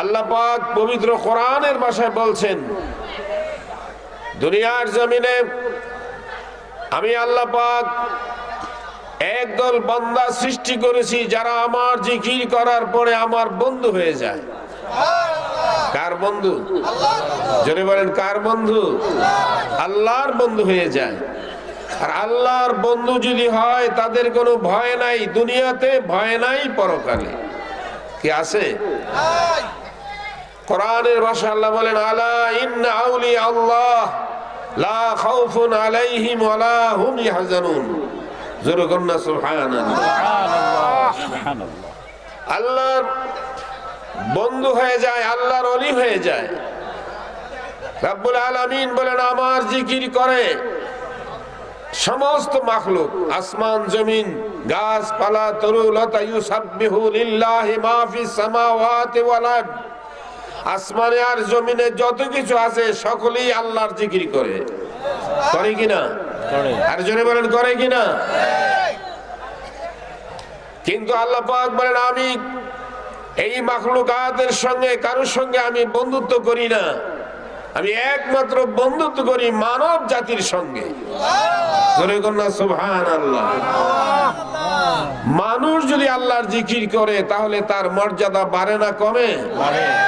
আল্লাহ পাক পবিত্র কোরআনের ভাষায় বলছেন, দুনিয়ার জমিনে আমি আল্লাহ পাক একদল বান্দা সৃষ্টি করেছি যারা আমার জিকির করার পরে আমার বন্ধু হয়ে যায়। কার বন্ধু? যদি বলেন, কার বন্ধু? আল্লাহর বন্ধু হয়ে যায়। আর আল্লাহর বন্ধু যদি হয়, তাদের কোনো ভয় নাই, দুনিয়াতে ভয় নাই পরকালে। কি আছে? কোরআনের ভাষা আল্লাহ বলেন আলা ইন্না আউলি আল্লাহ লা খাউফুন আলাইহিম ওয়ালা হুম ইয়াহজানুন। জোরে কন্যা সুবহানাল্লাহ। সুবহানাল্লাহ। আল্লাহর বন্ধু হয়ে যায় আল্লাহর অলি হয়ে যায়। রাব্বুল আলামিন বলেন আমার জিকির করে সমস্ত মাখলুক আসমান জমিন গাছপালা তরু লতা ইউসাব্বিহু লিল্লাহি মা ফিস সামাওয়াতি ওয়াল আরদ। আসমানে আর জমিনে যত কিছু আছে সকলেই আল্লাহর জিকির করে। করে কিনা? আর জনে বলেন করে কিনা? কিন্তু আল্লাহ পাক বলেন আমি এই মাখলুকাতের সঙ্গে কারোর সঙ্গে আমি বন্ধুত্ব করি না। আমি একমাত্র বন্ধুত্ব করি মানব জাতির সঙ্গে। মানুষ যদি আল্লাহর জিকির করে তাহলে তার মর্যাদা বাড়ে না কমে?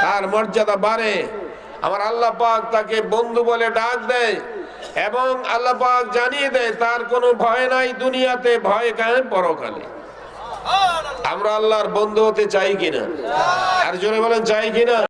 তার মর্যাদা বাড়ে। আমার আল্লাহ পাক তাকে বন্ধু বলে ডাক দেয় এবং আল্লাহ পাক জানিয়ে দেয় তার কোনো ভয় নাই দুনিয়াতে ভয় কায় পরকালে। আমরা আল্লাহর বন্ধু হতে চাই কিনা? আর জোরে বলেন চাই কিনা?